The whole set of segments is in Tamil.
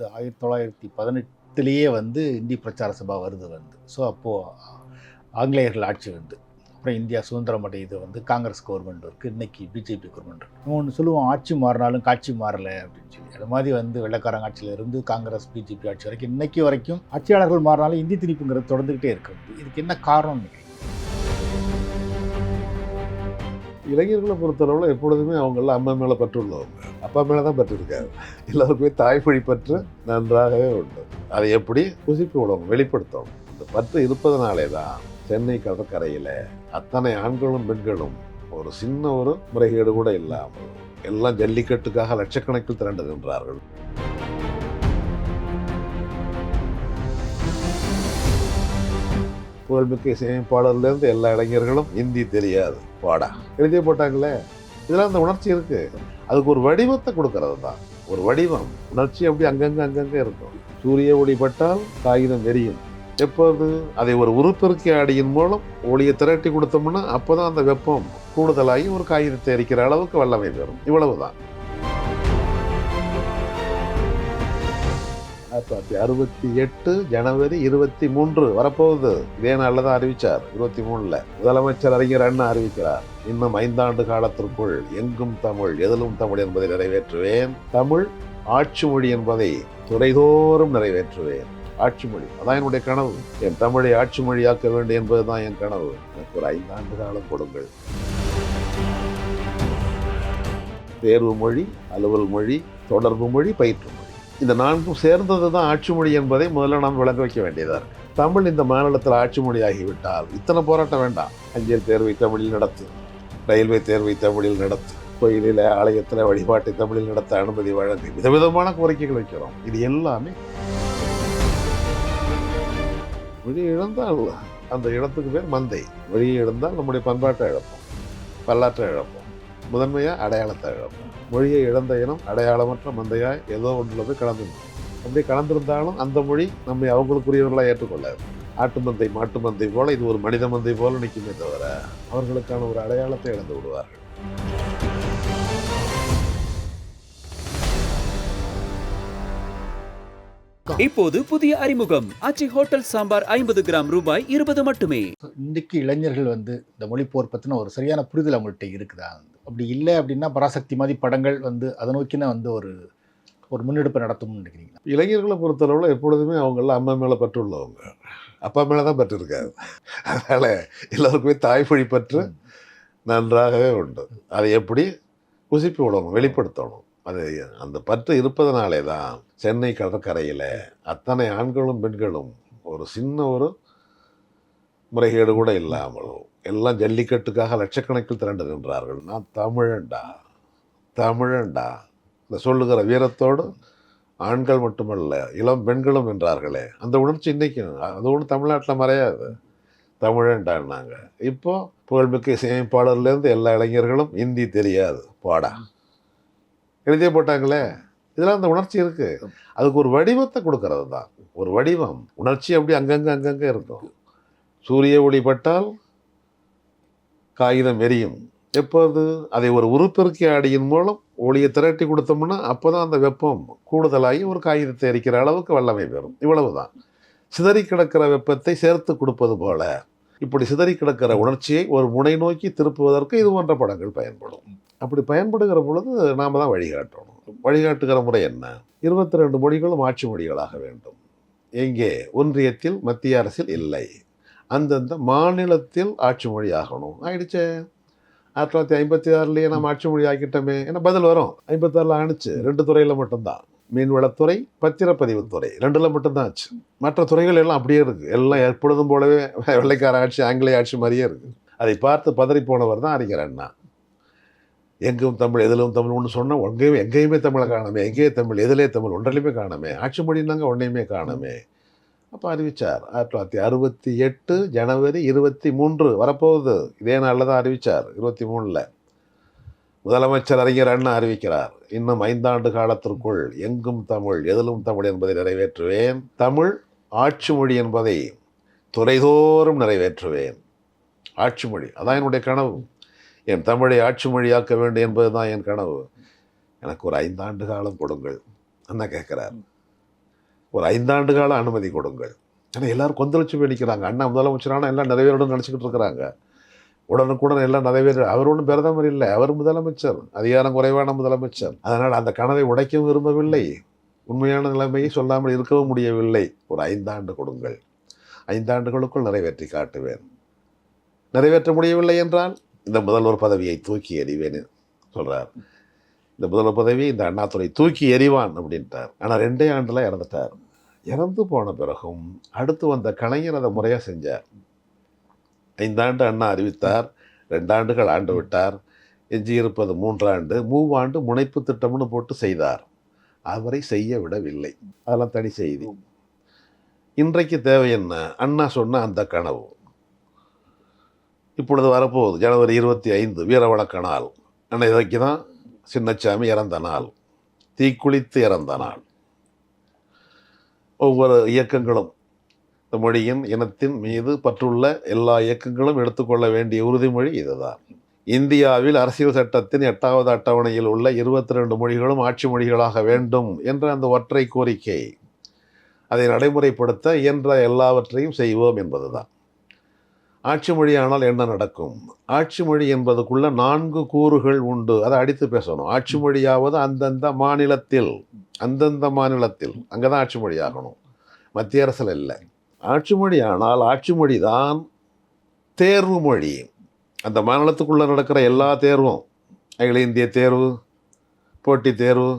இந்த ஆயிரத்தி தொள்ளாயிரத்தி பதினெட்டுலேயே வந்து இந்தி பிரச்சார சபா வருது வந்து. ஸோ அப்போது ஆங்கிலேயர்கள் ஆட்சி வந்து. அப்புறம் இந்தியா சுதந்திரம் அடையுது வந்து. காங்கிரஸ் கவர்மெண்ட் இருக்குது இன்றைக்கி பிஜேபி கவர்மெண்ட் இருக்கு. ஒன்று சொல்லுவோம் ஆட்சி மாறினாலும் காட்சி மாறலை அப்படின்னு சொல்லி. அது மாதிரி வந்து வெள்ளக்காரங்க ஆட்சியிலிருந்து காங்கிரஸ் பிஜேபி ஆட்சி வரைக்கும் இன்றைக்கி வரைக்கும் ஆட்சியாளர்கள் மாறினாலும் இந்தி திணிப்புங்கிறது தொடர்ந்துக்கிட்டே இருக்கிறது இதுக்கு என்ன காரணம் நினைக்கிறீங்க? இளைஞர்களை பொறுத்தளவில் எப்பொழுதுமே அவங்கள அம்மா மேலே பற்றுள்ளவங்க. அப்பா மேலே தான் பற்று இருக்காது எல்லாருக்குமே தாய்மொழி பற்று நன்றாகவே உண்டு. அதை எப்படி? புசிப்பு விடணும் வெளிப்படுத்தணும் இந்த பற்று இருப்பதனாலே தான் சென்னை கடற்கரையில் அத்தனை ஆண்களும் பெண்களும் ஒரு சின்ன ஒரு முறைகேடு கூட இல்லாமல் எல்லாம் ஜல்லிக்கட்டுக்காக லட்சக்கணக்கில் திரண்டுகின்றார்கள் புகழ்மிக்க இசையமைப்பாளர்லேருந்து எல்லா இளைஞர்களும் ஹிந்தி தெரியாது. பாடா எழுதியே போட்டாங்களே. இதெல்லாம் அந்த உணர்ச்சி இருக்குது அதுக்கு ஒரு வடிவத்தை கொடுக்கறது தான் ஒரு வடிவம். உணர்ச்சி அப்படி அங்கங்கே அங்கங்கே இருக்கும். சூரிய ஒளி பட்டால் காகிதம் தெரியும் எப்போது? அதை ஒரு உருப்பெருக்கி அடியின் மூலம் ஒளியை திரட்டி கொடுத்தோம்னா அப்போதான் அந்த வெப்பம் கூடுதலாகி ஒரு காகிதத்தை எரிக்கிற அளவுக்கு வல்லமை பெறும். இவ்வளவு தான் ஆயிரத்தி தொள்ளாயிரத்தி அறுபத்தி எட்டு ஜனவரி இருபத்தி மூன்று வரப்போகுது. இதே நாளில் தான் அறிவிச்சார் இருபத்தி மூணுல. முதலமைச்சர் அறிஞர் அண்ணா அறிவிக்கிறார் இன்னும் ஐந்தாண்டு காலத்திற்குள் எங்கும் தமிழ் எதிலும் தமிழ் என்பதை நிறைவேற்றுவேன். தமிழ் ஆட்சி மொழி என்பதை துறைதோறும் நிறைவேற்றுவேன். ஆட்சி மொழி அதான் என்னுடைய கனவு. என் தமிழை ஆட்சி மொழியாக்க வேண்டும் என்பதுதான் என் கனவு. எனக்கு ஒரு ஐந்தாண்டு காலம் கொடுங்கள். தேர்வு மொழி அலுவல் மொழி தொடர்பு மொழி பயிற்று மொழி. இந்த நான்கும் சேர்ந்தது தான் ஆட்சி மொழி என்பதை முதல்ல நாம் விளங்க வைக்க வேண்டியதாக தமிழ் இந்த மாநிலத்தில் ஆட்சி மொழியாகிவிட்டால் இத்தனை போராட்டம் வேண்டாம். அஞ்சல் தேர்வை தமிழில் நடத்து ரயில்வே தேர்வை தமிழில் நடத்து கோயிலில் ஆலயத்தில் வழிபாட்டை தமிழில் நடத்த அனுமதி வழங்கு. விதவிதமான கோரிக்கைகள் வைக்கிறோம். இது எல்லாமே மொழி இழந்தால் அந்த இடத்துக்கு பேர் மந்தை. மொழியை இழந்தால் நம்முடைய பண்பாட்டை இழப்போம் வரலாற்றை இழப்போம் முதன்மையாக அடையாளத்தை இழப்போம். மொழியை இழந்த இனம் அடையாளமற்ற மந்தையாய் ஏதோ ஒன்றில் போய் கலந்துடும் அப்படி கலந்திருந்தாலும் அந்த மொழி நம்மை அவங்களுக்குரியவர்களாக ஏற்றுக்கொள்ளாது. ஆட்டு மந்தை மாட்டு மந்தை போல இது ஒரு மனித மந்தை போல நிற்குமே தவிர அவர்களுக்கான ஒரு அடையாளத்தை இழந்து விடுவார்கள். இப்போது புதிய அறிமுகம். ஆச்சி ஹோட்டல் சாம்பார் ஐம்பது கிராம் ரூபாய் இருபது மட்டுமே. இன்றைக்கு இளைஞர்கள் வந்து இந்த மொழிப்போர் பற்றின ஒரு சரியான புரிதல் அவங்கள்ட்ட இருக்குதா? அப்படி இல்லை அப்படின்னா பராசக்தி மாதிரி படங்கள் வந்து அதை நோக்கின வந்து ஒரு ஒரு முன்னெடுப்பை நடத்தும்னு நினைக்கிறீங்களா? இளைஞர்களை பொறுத்தளவில் எப்பொழுதுமே அவங்கெல்லாம் அம்மா மேலே பற்று உள்ளவங்க அப்பா மேலே தான் பற்று இருக்காது. அதனால் எல்லாருக்குமே தாய்மொழி பற்று நன்றாகவே உண்டு. அதை எப்படி? புசிப்பு விடணும் வெளிப்படுத்தணும். அது அந்த பற்று இருப்பதனாலே தான் சென்னை கடற்கரையில் அத்தனை ஆண்களும் பெண்களும் ஒரு சின்ன ஒரு முறைகேடு கூட இல்லாமல் எல்லாம் ஜல்லிக்கட்டுக்காக லட்சக்கணக்கில் திரண்டுகின்றார்கள் நான் தமிழன்டா தமிழன்டா. இந்த சொல்லுகிற வீரத்தோடு ஆண்கள் மட்டுமல்ல இளம் பெண்களும் நின்றார்களே அந்த உணர்ச்சி இன்னைக்கு அது ஒன்றும் தமிழ்நாட்டில் மறையாது. தமிழன்டான்னாங்க இப்போது புகழ்மிக்க இசையமைப்பாளர்லேருந்து எல்லா இளைஞர்களும் ஹிந்தி தெரியாது. பாடா. எழுதிய போட்டாங்களே. இதெல்லாம் அந்த உணர்ச்சி இருக்குது அதுக்கு ஒரு வடிவத்தை கொடுக்கறது தான் ஒரு வடிவம். உணர்ச்சி அப்படி அங்கங்கே அங்கங்கே இருக்கும். சூரிய ஒளி பட்டால் காகிதம் எரியும். எப்போது? அதை ஒரு உருப்பெருக்கி ஆடியின் மூலம் ஒளியை திரட்டி கொடுத்தோம்னா அப்போ தான் அந்த வெப்பம் கூடுதலாகி ஒரு காகிதத்தை எரிக்கிற அளவுக்கு வல்லமை பெறும். இவ்வளவு தான் சிதறி கிடக்கிற வெப்பத்தை சேர்த்து கொடுப்பது போல இப்படி சிதறி கிடக்கிற உணர்ச்சியை ஒரு முனை நோக்கி திருப்புவதற்கு இது போன்ற படங்கள் பயன்படும். அப்படி பயன்படுகிற பொழுது நாம் தான் வழிகாட்டணும். வழிகாட்டுகிற முறை என்ன? இருபத்தி ரெண்டு மொழிகளும் ஆட்சி மொழிகளாக வேண்டும். எங்கே? ஒன்றியத்தில் மத்திய அரசில் இல்லை. அந்தந்த மாநிலத்தில் ஆட்சி மொழி ஆகணும் ஆயிடுச்சே. ஆயிரத்தி தொள்ளாயிரத்தி ஐம்பத்தி ஆறுலேயே நம்ம ஆட்சி மொழி ஆக்கிட்டோமே ஏன்னா பதில் வரும்? ஐம்பத்தாறில் ஆணுச்சு. ரெண்டு துறையில் மட்டும்தான். மீன்வளத்துறை பத்திரப்பதிவுத்துறை ரெண்டில் மட்டும்தான் ஆச்சு. மற்ற துறைகள் எல்லாம் அப்படியே இருக்குது எல்லாம் எப்பொழுதும் போலவே வெள்ளைக்கார ஆட்சி ஆங்கிலேய ஆட்சி மாதிரியே இருக்குது அதை பார்த்து பதறி போனவர் தான் அறிஞர் அண்ணா. எங்கும் தமிழ் எதிலும் தமிழ் ஒன்று சொன்னால் எங்கேயுமே எங்கேயுமே தமிழை காணமே. எங்கேயே தமிழ் எதிலே தமிழ் ஒன்றிலையுமே காணமே. ஆட்சி மொழினாங்க ஒன்றையுமே காணமே. அப்போ அறிவித்தார் ஆயிரத்தி தொள்ளாயிரத்தி அறுபத்தி எட்டு ஜனவரி இருபத்தி மூன்று வரப்போகுது. இதே நாளில் தான் அறிவித்தார் இருபத்தி மூணில். முதலமைச்சர் அறிஞர் அண்ணா அறிவிக்கிறார் இன்னும் ஐந்தாண்டு காலத்திற்குள் எங்கும் தமிழ் எதிலும் தமிழ் என்பதை நிறைவேற்றுவேன். தமிழ் ஆட்சி மொழி என்பதை துறைதோறும் நிறைவேற்றுவேன். ஆட்சி மொழி அதான் என்னுடைய கனவு. என் தமிழை ஆட்சி மொழியாக்க வேண்டும் என்பது தான் என் கனவு. எனக்கு ஒரு ஐந்தாண்டு காலம் கொடுங்கள் அண்ணா கேட்குறார். ஒரு ஐந்தாண்டு கால அனுமதி கொடுங்கள். ஏன்னா எல்லாரும் கொந்தளிச்சு போய் நிற்கிறாங்க அண்ணா முதலமைச்சரானா எல்லாம் நிறைவேறணும்னு நினச்சிக்கிட்டு இருக்கிறாங்க. உடனுக்குடன் எல்லாம் நிறைவேற அவர் ஒன்றும் பிரதமர் இல்லை. அவர் முதலமைச்சர் அதிகாரம் குறைவான முதலமைச்சர். அதனால் அந்த கனவை உடைக்கவும் விரும்பவில்லை. உண்மையான நிலைமையை சொல்லாமல் இருக்கவும் முடியவில்லை. ஒரு ஐந்தாண்டு கொடுங்கள். ஐந்தாண்டுகளுக்குள் நிறைவேற்றி காட்டுவேன். நிறைவேற்ற முடியவில்லை என்றால் இந்த முதல்வர் பதவியை தூக்கி எறிவேன் சொல்கிறார் இந்த முதல்வர் பதவி இந்த அண்ணாத்துறை தூக்கி எறிவான் அப்படின்ட்டார். ஆனால் ரெண்டே ஆண்டில் இறந்துட்டார். இறந்து போன பிறகும் அடுத்து வந்த கலைஞர் அதை முறையாக செஞ்சார். ஐந்தாண்டு அண்ணா அறிவித்தார் ரெண்டாண்டுகள் ஆண்டு விட்டார் எஞ்சி இருப்பது மூன்றாண்டு மூவாண்டு முனைப்பு திட்டம்னு போட்டு செய்தார். அவரை செய்ய விடவில்லை. அதெல்லாம் தனி செய்தி. இன்றைக்கு தேவை என்ன? அண்ணா சொன்ன அந்த கனவு. இப்பொழுது வரப்போகுது. ஜனவரி இருபத்தி ஐந்து வீரவணக்க அண்ணா இதைக்கு தான் சின்னச்சாமி இறந்த நாள் தீக்குளித்து இறந்த நாள். ஒவ்வொரு இயக்கங்களும் இந்த மொழியின் இனத்தின் மீது பற்றுள்ள எல்லா இயக்கங்களும் எடுத்துக்கொள்ள வேண்டிய உறுதிமொழி இதுதான். இந்தியாவில் அரசியல் சட்டத்தின் எட்டாவது அட்டவணையில் உள்ள இருபத்தி ரெண்டு மொழிகளும் ஆட்சி மொழிகளாக வேண்டும் என்ற அந்த ஒற்றை கோரிக்கை அதை நடைமுறைப்படுத்த இயன்ற எல்லாவற்றையும் செய்வோம் என்பதுதான். ஆட்சி மொழியானால் என்ன நடக்கும்? ஆட்சி மொழி என்பதுக்குள்ள நான்கு கூறுகள் உண்டு. அதை அடித்து பேசணும். ஆட்சி மொழியாவது அந்தந்த மாநிலத்தில் அந்தந்த மாநிலத்தில். அங்கே தான் ஆட்சி மொழி ஆகணும். மத்திய அரசில் இல்லை. ஆட்சி மொழி ஆனால் ஆட்சி மொழி தான் தேர்வு மொழி. அந்த மாநிலத்துக்குள்ளே நடக்கிற எல்லா தேர்வும் அகில இந்திய தேர்வு போட்டி தேர்வு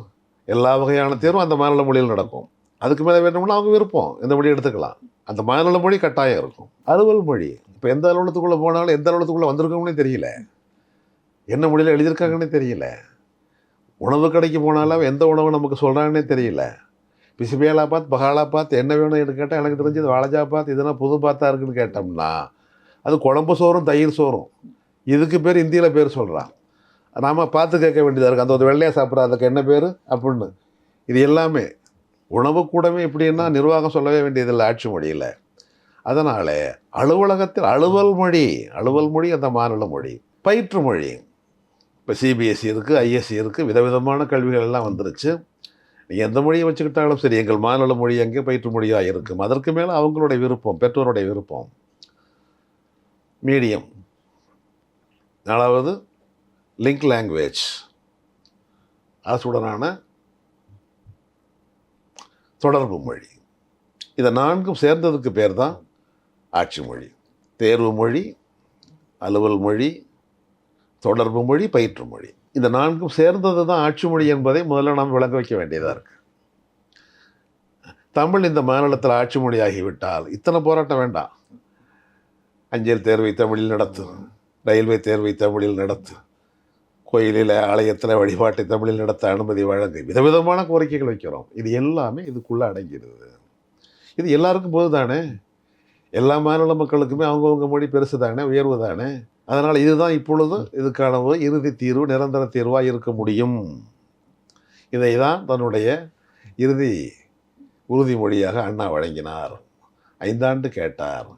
எல்லா வகையான தேர்வும் அந்த மாநில மொழியில் நடக்கும். அதுக்கு மேலே வேணும்னா அவங்க விருப்பம். எந்த மொழி எடுத்துக்கலாம். அந்த மாநில மொழி கட்டாயம் இருக்கும். அலுவல் மொழி. இப்போ எந்த அலுவலகத்துக்குள்ளே போனாலும் எந்த அலுவலகத்துக்குள்ளே வந்திருக்கோம்னே தெரியல. என்ன மொழியில் எழுதியிருக்காங்கன்னே தெரியல. உணவு கடைக்கு போனாலும் எந்த உணவு நமக்கு சொல்கிறாங்கன்னே தெரியல. பிசிபேலாபாத் பகாலாபாத் என்ன வேணும் என்று கேட்டால் எனக்கு தெரிஞ்சது வாழஜாபாத் இதெல்லாம் புது பாத்தா இருக்குன்னு கேட்டோம்னா அது குழம்பு சோறும் தயிர் சோறும். இதுக்கு பேர் இந்தியில் பேர் சொல்கிறான் நாம் பார்த்து கேட்க வேண்டியதாக இருக்குது அந்த ஒரு வெள்ளையாக சாப்பிட்ற அதுக்கு என்ன பேர்? அப்படின்னு. இது எல்லாமே உணவு கூடமே எப்படின்னா நிர்வாகம் சொல்லவே வேண்டியதில்லை ஆட்சி மொழியில். அதனால் அலுவலகத்தில் அலுவல் மொழி அலுவல் மொழி அந்த மாநில மொழி பயிற்று மொழி. இப்போ சிபிஎஸ்சி இருக்குது ஐஎஸ்சி இருக்குது விதவிதமான கல்விகள் எல்லாம் வந்துருச்சு. நீங்கள் எந்த மொழியை வச்சுக்கிட்டாலும் சரி எங்கள் மாநில மொழி அங்கே பயிற்று மொழியாக இருக்கும். அதற்கு மேலே அவங்களுடைய விருப்பம் பெற்றோருடைய விருப்பம். மீடியம். நாலாவது லிங்க் லாங்குவேஜ் அரசுடனான தொடர்பு மொழி. இதை நான்கும் சேர்ந்ததுக்கு பேர் தான் ஆட்சி மொழி. தேர்வு மொழி அலுவல் மொழி தொடர்பு மொழி பயிற்று மொழி. இந்த நான்கும் சேர்ந்தது தான் ஆட்சி மொழி என்பதை முதல்ல நாம் விளங்க வைக்க வேண்டியதாக இருக்குது தமிழ் இந்த மாநிலத்தில் ஆட்சி மொழி ஆகிவிட்டால் இத்தனை போராட்டம் வேண்டாம். அஞ்சல் தேர்வை தமிழில் நடத்து ரயில்வே தேர்வை தமிழில் நடத்து கோயிலில் ஆலயத்தில் வழிபாட்டை தமிழில் நடத்த அனுமதி வழங்கு. விதவிதமான கோரிக்கைகள் வைக்கிறோம். இது எல்லாமே இதுக்குள்ளே அடங்கிடுது இது எல்லாருக்கும் போது தானே எல்லா மாநில மக்களுக்குமே அவங்கவுங்க மொழி பெருசு தானே உயர்வு தானே? அதனால் இதுதான் இப்பொழுது இதுக்கான ஒரு இறுதி தீர்வு நிரந்தர தீர்வாக இருக்க முடியும். இதை தான் தன்னுடைய இறுதி உறுதிமொழியாக அண்ணா வழங்கினார். ஐந்தாண்டு கேட்டார்.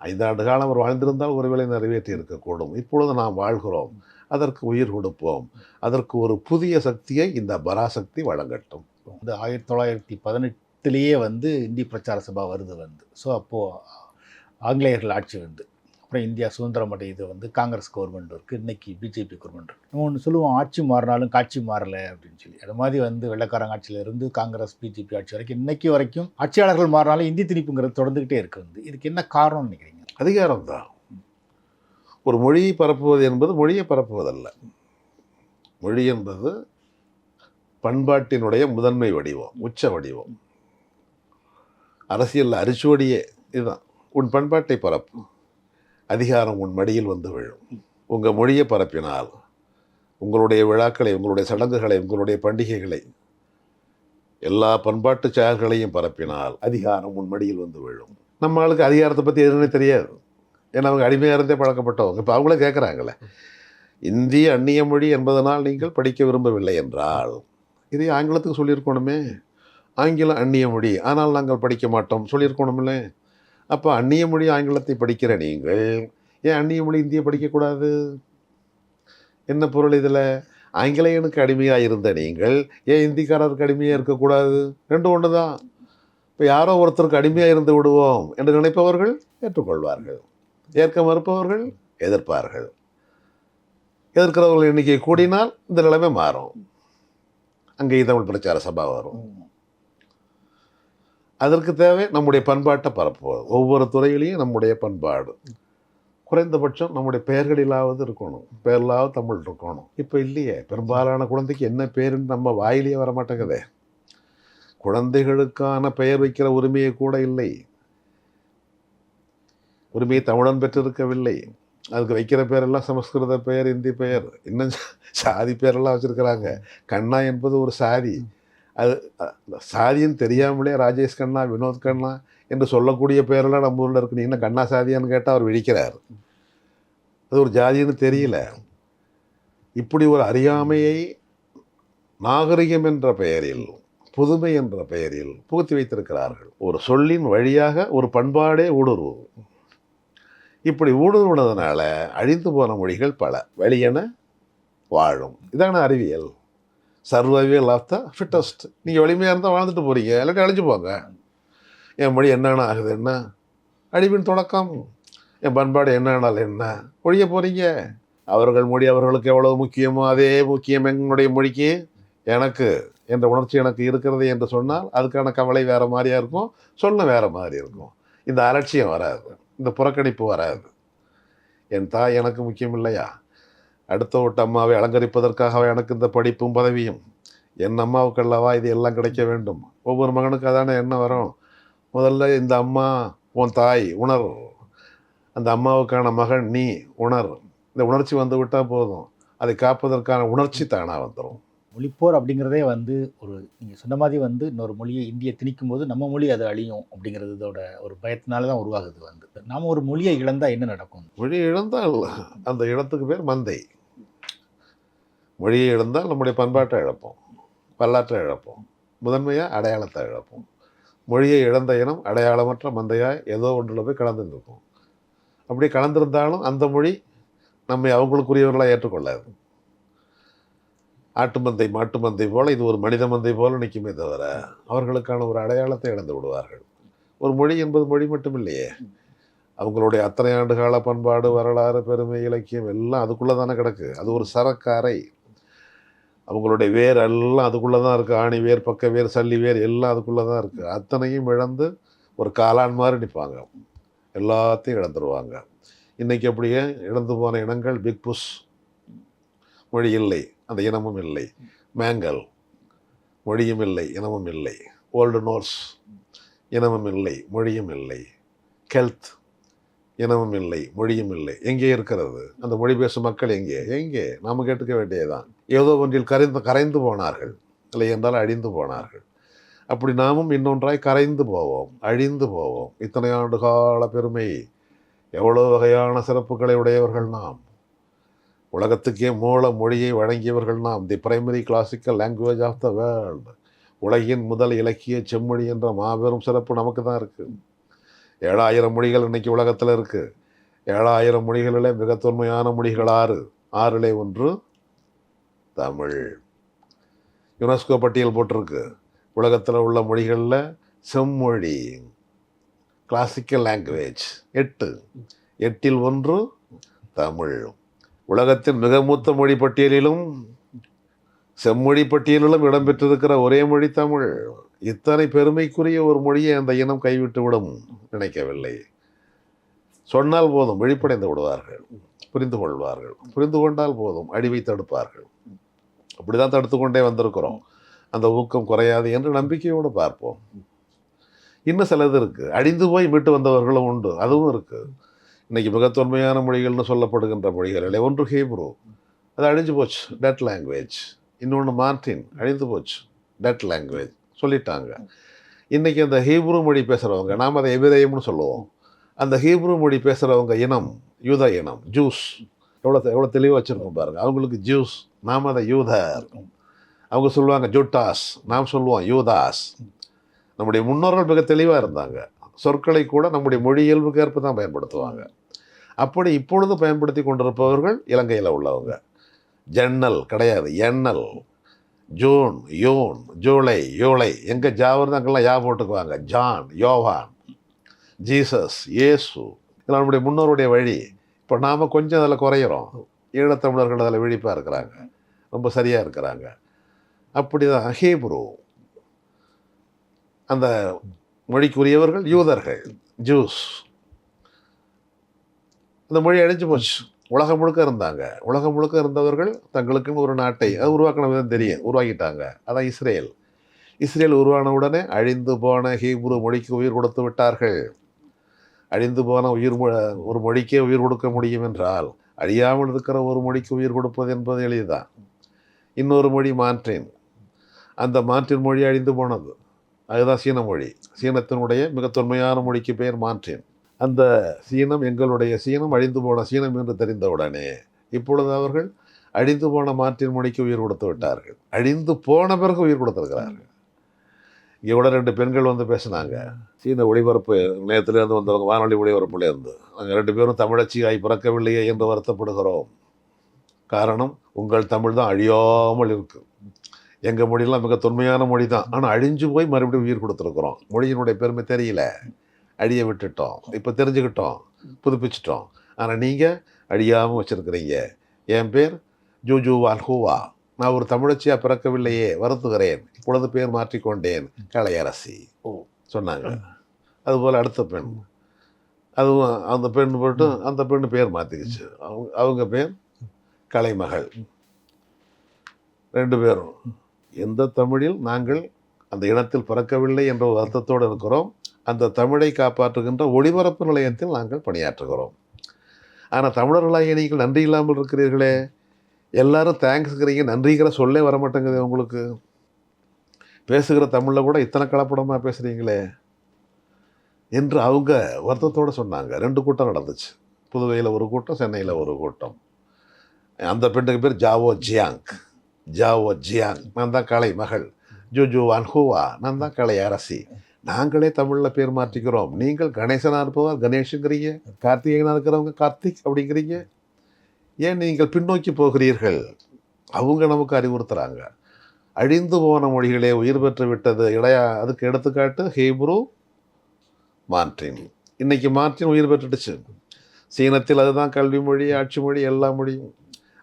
ஐந்தாண்டு காலம் அவர் வாழ்ந்திருந்தால் ஒருவேளை நிறைவேற்றி இருக்கக்கூடும் இப்பொழுது நாம் வாழ்கிறோம். அதற்கு உயிர் கொடுப்போம். அதற்கு ஒரு புதிய சக்தியை இந்த பராசக்தி வழங்கட்டும். வந்து ஆயிரத்தி தொள்ளாயிரத்தி பதினெட்டுலேயே வந்து இந்தி பிரச்சார சபா வருது வந்து. ஸோ அப்போது ஆங்கிலேயர்கள் ஆட்சி வந்து. அப்புறம் இந்தியா சுதந்திரம் அடையுது வந்து. காங்கிரஸ் கவர்மெண்ட் இருக்குது இன்னைக்கு பிஜேபி கவர்மெண்ட் இருக்கு. நம்ம ஒன்று சொல்லுவோம் ஆட்சி மாறினாலும் காட்சி மாறலை அப்படின்னு சொல்லி. அது மாதிரி வந்து வெள்ளக்காரங்க ஆட்சியில இருந்து காங்கிரஸ் பிஜேபி ஆட்சி வரைக்கும் இன்னைக்கு வரைக்கும் ஆட்சியாளர்கள் மாறினாலும் இந்தி திணிப்புங்கிறது தொடர்ந்துக்கிட்டே இருக்கு வந்து. இதுக்கு என்ன காரணம்னு நினைக்கிறீங்க? அதிகாரம் தான் ஒரு மொழியை பரப்புவது என்பது மொழியை பரப்புவதல்ல. மொழி என்பது பண்பாட்டினுடைய முதன்மை வடிவம் உச்ச வடிவம். அரசியல் அரிச்சுவடியே இதுதான். உன் பண்பாட்டை பரப்பு. அதிகாரம் உன் மடியில் வந்து விழும். உங்கள் மொழியை பரப்பினால் உங்களுடைய விழாக்களை உங்களுடைய சடங்குகளை உங்களுடைய பண்டிகைகளை எல்லா பண்பாட்டு செயல்களையும் பரப்பினால் அதிகாரம் உன் மடியில் வந்து விழும். நம்ம ஆளுக்கு அதிகாரத்தை பற்றி எதுவுமே தெரியாது. ஏன்னா அவங்க அடிமையாக இருந்தே பழக்கப்பட்டவங்க. இப்போ அவங்களே கேட்குறாங்களே இந்திய அந்நிய மொழி என்பதனால் நீங்கள் படிக்க விரும்பவில்லை என்றால் இதை ஆங்கிலத்துக்கு சொல்லியிருக்கணுமே. ஆங்கிலம் அந்நிய மொழி. ஆனால் நாங்கள் படிக்க மாட்டோம். சொல்லியிருக்கணுமில்ல அப்போ அந்நிய மொழி ஆங்கிலத்தை படிக்கிற நீங்கள் ஏன் அந்நிய மொழி இந்திய படிக்கக்கூடாது? என்ன பொருள் இதில்? ஆங்கிலேயனுக்கு அடிமையாக இருந்த நீங்கள் ஏன் இந்திக்காரருக்கு அடிமையாக இருக்கக்கூடாது? ரெண்டும் ஒன்று தான் இப்போ யாரோ ஒருத்தருக்கு அடிமையாக இருந்து விடுவோம் என்று நினைப்பவர்கள் ஏற்றுக்கொள்வார்கள். ஏற்க மறுப்பவர்கள் எதிர்ப்பார்கள். எதிர்க்கிறவர்கள் எண்ணிக்கை கூடினால் இந்த நிலைமை மாறும். அங்கே தமிழ் பிரச்சார சபா வரும். அதற்கு தேவை நம்முடைய பண்பாட்டை பரப்புவது. ஒவ்வொரு துறையிலையும் நம்முடைய பண்பாடு. குறைந்தபட்சம் நம்முடைய பெயர்களிலாவது இருக்கணும். பேர்லாவது தமிழ் இருக்கணும். இப்போ இல்லையே. பெரும்பாலான குழந்தைக்கு என்ன பேருன்னு நம்ம வாயிலேயே வர மாட்டேங்குதே குழந்தைகளுக்கான பெயர் வைக்கிற உரிமையை கூட இல்லை. உரிமையை தமிழன் பெற்றிருக்கவில்லை. அதுக்கு வைக்கிற பேரெல்லாம் சமஸ்கிருத பெயர் இந்தி பெயர். இன்னும் சாதி பேரெல்லாம் வச்சுருக்கிறாங்க. கண்ணா என்பது ஒரு சாதி. அது சாதின்னு தெரியாமலே ராஜேஷ் கண்ணா வினோத் கண்ணா என்று சொல்லக்கூடிய பேரெல்லாம் நம்ம ஊரில் இருக்கு. என்ன கண்ணா சாதியான்னு கேட்டால் அவர் விழிக்கிறார். அது ஒரு ஜாதின்னு தெரியல. இப்படி ஒரு அறியாமையை நாகரிகம் என்ற பெயரில் புதுமை என்ற பெயரில் புகுத்தி வைத்திருக்கிறார்கள். ஒரு சொல்லின் வழியாக ஒரு பண்பாடே ஊடுருவும் இப்படி ஊடுருவினதுனால அழிந்து போன மொழிகள் பல. வழியென வாழும். இதான அறிவியல். சர்வைவியல் ஆஃப் த ஃபிட்டஸ்ட் நீங்கள் வலிமையாக இருந்தால் வாழ்ந்துட்டு போகிறீங்க எல்லாத்தையும் அழிஞ்சு போங்க. என் மொழி என்னென்ன ஆகுது என்ன? அழிவின் தொடக்கம். என் பண்பாடு என்னன்னால் என்ன? ஒழிய போகிறீங்க அவர்கள் மொழி அவர்களுக்கு எவ்வளவு முக்கியமோ அதே முக்கியம் எங்களுடைய மொழிக்கு. எனக்கு என்ற உணர்ச்சி எனக்கு இருக்கிறது என்று சொன்னால் அதுக்கான கவலை வேறு மாதிரியாக இருக்கும். சொல்ல வேறு மாதிரி இருக்கும். இந்த அலட்சியம் வராது. இந்த புறக்கணிப்பு வராது. என் தாய் எனக்கு முக்கியம் இல்லையா அடுத்த வீட்டு அம்மாவை அலங்கரிப்பதற்காக எனக்கு இந்த படிப்பும் பதவியும். என் அம்மாவுக்கு அல்லவா இது எல்லாம் கிடைக்க வேண்டும்? ஒவ்வொரு மகனுக்கு அதானே என்ன வரும்? முதல்ல இந்த அம்மா உன் தாய் உணர். அந்த அம்மாவுக்கான மகன் நீ உணர். இந்த உணர்ச்சி வந்து விட்டால் போதும். அதை காப்பதற்கான உணர்ச்சி தானாக வந்துடும் மொழிப்போர் அப்படிங்கிறதே வந்து ஒரு நீங்கள் சொன்ன மாதிரி வந்து இன்னொரு மொழியை இந்தியை திணிக்கும் போது நம்ம மொழி அது அழியும் அப்படிங்கிறதோட ஒரு பயத்தினால தான் உருவாகுது வந்து. நாம் ஒரு மொழியை இழந்தால் என்ன நடக்கும்? மொழியை இழந்தால் அந்த இடத்துக்கு பேர் மந்தை. மொழியை இழந்தால் நம்முடைய பண்பாட்டை இழப்போம் வரலாற்றை இழப்போம் முதன்மையாக அடையாளத்தை இழப்போம். மொழியை இழந்த இனம் அடையாளமற்ற மந்தையாக ஏதோ ஒன்றில் போய் கலந்துருக்கும் அப்படி கலந்திருந்தாலும் அந்த மொழி நம்மை அவங்களுக்குரியவர்களாக ஏற்றுக்கொள்ளாது. ஆட்டு மந்தை மாட்டு மந்தை போல இது ஒரு மனித மந்தை போல நிற்குமே தவிர அவர்களுக்கான ஒரு அடையாளத்தை இழந்து விடுவார்கள். ஒரு மொழி என்பது மொழி மட்டும் இல்லையே அவங்களுடைய அத்தனை ஆண்டு கால பண்பாடு வரலாறு பெருமை இலக்கியம் எல்லாம் அதுக்குள்ளே தானே கிடக்கு. அது ஒரு சரக்காரை. அவங்களுடைய வேர் எல்லாம் அதுக்குள்ளே தான் இருக்குது ஆணி வேர் பக்க வேர் சல்லி வேர் எல்லாம் அதுக்குள்ளே தான் இருக்குது அத்தனையும் இழந்து ஒரு காளான் மாதிரி நிற்பாங்க எல்லாத்தையும் இழந்துருவாங்க. இன்றைக்கி அப்படியே இழந்து போன இனங்கள் பிக் புஷ் மொழி இல்லை. அந்த இனமும் இல்லை. மேங்கல் மொழியும் இல்லை இனமும் இல்லை. ஓல்டு நோர்ஸ் இனமும் இல்லை மொழியும் இல்லை. கெல்த் இனமும் இல்லை மொழியும் இல்லை. எங்கே இருக்கிறது? அந்த மொழி பேசும் மக்கள் எங்கே? எங்கே? நாம் கேட்டுக்க வேண்டியதுதான். ஏதோ ஒன்றில் கரைந்து கரைந்து போனார்கள். இல்லை என்றால் அழிந்து போனார்கள். அப்படி நாமும் இன்னொன்றாய் கரைந்து போவோம் அழிந்து போவோம். இத்தனை ஆண்டு கால பெருமை. எவ்வளோ வகையான சிறப்புகளை உடையவர்கள் நாம்? உலகத்துக்கே மூல மொழியை வழங்கியவர்கள் நாம். The primary classical language of the world உலகின் முதல் இலக்கிய செம்மொழி என்ற மாபெரும் சிறப்பு நமக்கு தான் இருக்குது ஏழாயிரம் மொழிகள் இன்னைக்கு உலகத்தில் இருக்குது ஏழாயிரம் மொழிகளில் மிக தொன்மையான மொழிகள் ஆறு. ஆறிலே ஒன்று தமிழ். யுனெஸ்கோ பட்டியல் போட்டிருக்கு. உலகத்தில் உள்ள மொழிகளில் செம்மொழி. கிளாசிக்கல் லாங்குவேஜ் எட்டு. எட்டில் ஒன்று தமிழ். உலகத்தின் மிக மூத்த மொழி பட்டியலிலும் செம்மொழி பட்டியலிலும் இடம்பெற்றிருக்கிற ஒரே மொழி தமிழ். இத்தனை பெருமைக்குரிய ஒரு மொழியை அந்த இனம் கைவிட்டு விடும் நினைக்கவில்லை. சொன்னால் போதும் விழிப்படைந்து விடுவார்கள் புரிந்து கொள்வார்கள். புரிந்து கொண்டால் போதும் அழிவை தடுப்பார்கள். அப்படிதான் தடுத்து கொண்டே வந்திருக்கிறோம். அந்த ஊக்கம் குறையாது என்று நம்பிக்கையோடு பார்ப்போம். இன்னும் சிலது இருக்குது அழிந்து போய் மீட்டு வந்தவர்களும் உண்டு. அதுவும் இருக்குது இன்னைக்கு மிக தொன்மையான மொழிகள்னு சொல்லப்படுகின்ற மொழிகளில் ஒன்று ஹீப்ரூ. அது அழிஞ்சு போச்சு. டெட் லாங்குவேஜ் இன்னொன்று மார்டின் அழிந்து போச்சு. டெட் லாங்குவேஜ் சொல்லிட்டாங்க. இன்றைக்கி அந்த ஹீப்ரூ மொழி பேசுகிறவங்க நாம் அதை எபிரேயம்னு சொல்லுவோம். அந்த ஹீப்ரூ மொழி பேசுகிறவங்க இனம் யூத இனம் ஜூஸ் எவ்வளோ எவ்வளோ தெளிவாக வச்சுருக்கோம் பாருங்கள் அவங்களுக்கு ஜூஸ் நாம் அதை யூதர் அவங்க சொல்லுவாங்க ஜூட்டாஸ் நாம் சொல்லுவோம் யூதாஸ் நம்முடைய முன்னோர்கள் மிக தெளிவாக இருந்தாங்க. சொற்களை கூட நம்முடைய மொழி இயல்புக்கு ஏற்ப தான் பயன்படுத்துவாங்க. அப்படி இப்பொழுது பயன்படுத்தி கொண்டிருப்பவர்கள் இலங்கையில் உள்ளவங்க. ஜன்னல் கிடையாது எண்ணல். ஜூன் யூன் ஜூலை யூலை. எங்கே ஜா அங்கெல்லாம் யா போட்டுக்குவாங்க. ஜான் யோவான் ஜீசஸ் இயேசு. இதெல்லாம் நம்முடைய முன்னோருடைய வழி. இப்போ நாம் கொஞ்சம் அதில் குறையிறோம். ஈழத்தமிழர்கள் அதில் விழிப்பாக இருக்கிறாங்க. ரொம்ப சரியாக இருக்கிறாங்க. அப்படி தான் ஹீப்ரு. அந்த மொழிக்குரியவர்கள் யூதர்கள் ஜூஸ். அந்த மொழி அழிஞ்சு போச்சு. உலகம் முழுக்க இருந்தாங்க. உலகம் முழுக்க இருந்தவர்கள் தங்களுக்குன்னு ஒரு நாட்டை அது உருவாக்கின விதம் தெரியும். உருவாக்கிட்டாங்க. அதான் இஸ்ரேல். இஸ்ரேல் உருவான உடனே அழிந்து போன ஹீப்ரு மொழிக்கு உயிர் கொடுத்து விட்டார்கள். அழிந்து போன உயிர் ஒரு மொழிக்கே உயிர் கொடுக்க முடியும் என்றால் அழியாமல் இருக்கிற ஒரு மொழிக்கு உயிர் கொடுப்பது என்பது எளிதுதான். இன்னொரு மொழி மாற்றேன் அந்த மாற்றின் மொழி அழிந்து போனது. அதுதான் சீன மொழி. சீனத்தினுடைய மிக தொன்மையான மொழிக்கு பெயர் மாற்றேன் அந்த சீனம் எங்களுடைய சீனம் அழிந்து போன சீனம் என்று தெரிந்தவுடனே இப்பொழுது அவர்கள் அழிந்து போன மாற்றின் மொழிக்கு உயிர் கொடுத்து விட்டார்கள். அழிந்து போன பிறகு உயிர் கொடுத்துருக்கிறார்கள். இங்கே கூட ரெண்டு பெண்கள் வந்து பேசினாங்க. சீன ஒளிபரப்பு நிலையத்திலேருந்து வந்தவங்க வானொலி ஒளிபரப்புலேருந்து. நாங்கள் ரெண்டு பேரும் தமிழச்சியாய் பிறக்கவில்லையே என்று வருத்தப்படுகிறோம். காரணம் உங்கள் தமிழ் தான் அழியாமல் இருக்குது எங்கள் மொழியெல்லாம் மிக தொன்மையான மொழி தான் ஆனால் அழிஞ்சு போய் மறுபடியும் உயிர் கொடுத்துருக்குறோம். மொழியினுடைய பெருமை தெரியல. அழிய விட்டுட்டோம். இப்போ தெரிஞ்சுக்கிட்டோம். புதுப்பிச்சிட்டோம். ஆனால் நீங்கள் அழியாமல் வச்சுருக்கிறீங்க. என் பேர் ஜூஜூ வால்ஹூவா நான் ஒரு தமிழச்சியாக பிறக்கவில்லையே வருத்துகிறேன் இப்பொழுது பேர் மாற்றிக்கொண்டேன் கலையரசி. ஓ. சொன்னாங்க. அதுபோல் அடுத்த பெண். அதுவும் அந்த பெண் போட்டு அந்த பெண் பேர் மாற்றிக்கிச்சு அவங்க அவங்க பேர் கலைமகள். ரெண்டு பேரும். எந்த தமிழில் நாங்கள் அந்த இனத்தில் பிறக்கவில்லை என்ற ஒரு அர்த்தத்தோடு இருக்கிறோம். அந்த தமிழை காப்பாற்றுகின்ற ஒளிபரப்பு நிலையத்தில் நாங்கள் பணியாற்றுகிறோம். ஆனால் தமிழர்களாகிய நீங்கள் நன்றி இல்லாமல் இருக்கிறீர்களே. எல்லாரும் தேங்க்ஸ்ங்கிறீங்க. நன்றிங்கிற சொல்லே வர மாட்டேங்குது உங்களுக்கு. பேசுகிற தமிழில் கூட இத்தனை கலப்படமாக பேசுகிறீங்களே என்று அவங்க வருத்தத்தோடு சொன்னாங்க. ரெண்டு கூட்டம் நடந்துச்சு. புதுவையில் ஒரு கூட்டம் சென்னையில் ஒரு கூட்டம். அந்த பெண்ணுக்கு பேர் ஜாவோ ஜியாங். Zhao Ziyang. நான் தான் கலை மகள். ஜூ வான் ஹூவா நான் தான் கலை அரசி. நாங்களே தமிழில் பேர் மாற்றிக்கிறோம். நீங்கள் கணேசனாக இருப்பவர் கணேஷுங்கிறீங்க கார்த்திகேயனாக இருக்கிறவங்க கார்த்திக் அப்படிங்கிறீங்க. ஏன் நீங்கள் பின்னோக்கி போகிறீர்கள்? அவங்க நமக்கு அறிவுறுத்துறாங்க. அழிந்து போன மொழிகளே உயிர் பெற்று விட்டது. இடையா அதுக்கு எடுத்துக்காட்டு ஹீப்ரு மார்டின் இன்றைக்கி மார்டின் உயிர் பெற்றுடுச்சு. சீனத்தில் அதுதான் கல்வி மொழி ஆட்சி மொழி எல்லா மொழியும்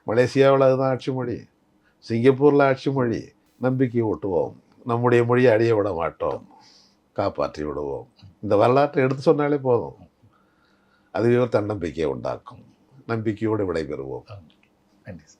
மலேசியாவில் அதுதான் ஆட்சி மொழி. சிங்கப்பூரில் ஆட்சி மொழி. நம்பிக்கை ஊட்டுவோம். நம்முடைய மொழியை அழிய விட மாட்டோம். காப்பாற்றி விடுவோம். இந்த வரலாற்றை எடுத்து சொன்னாலே போதும். அதுவே ஒரு தன்னம்பிக்கையை உண்டாக்கும். நம்பிக்கையோடு விடைபெறுவோம். நன்றி. சார்